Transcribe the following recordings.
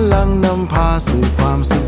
พลังนำพาสู่ความสุข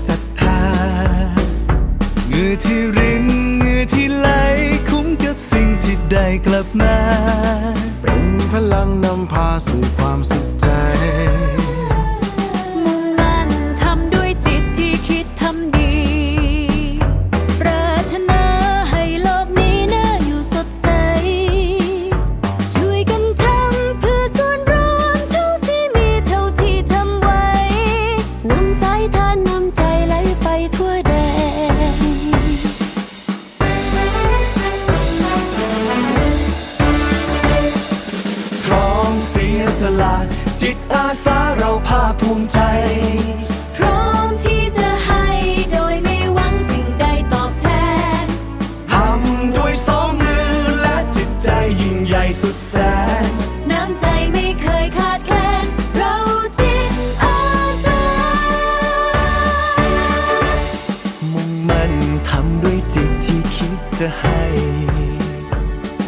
ที่รินเหงื่อที่ไหลคุ้มกับสิ่งที่ได้กลับมา เป็นพลังนำพา จะให้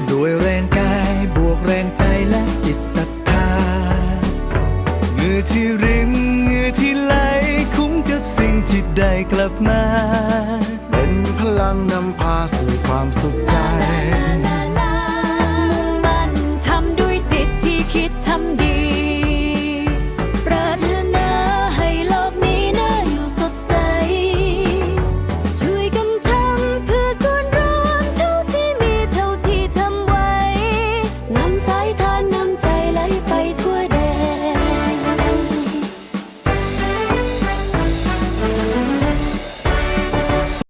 โดยแรงกายบวกแรงใจและจิตศรัทธาเหงื่อที่รินเหงื่อที่ไหลคุ้มกับสิ่งที่ได้กลับมา เป็นพลังนำพาสู่ความสุขใจ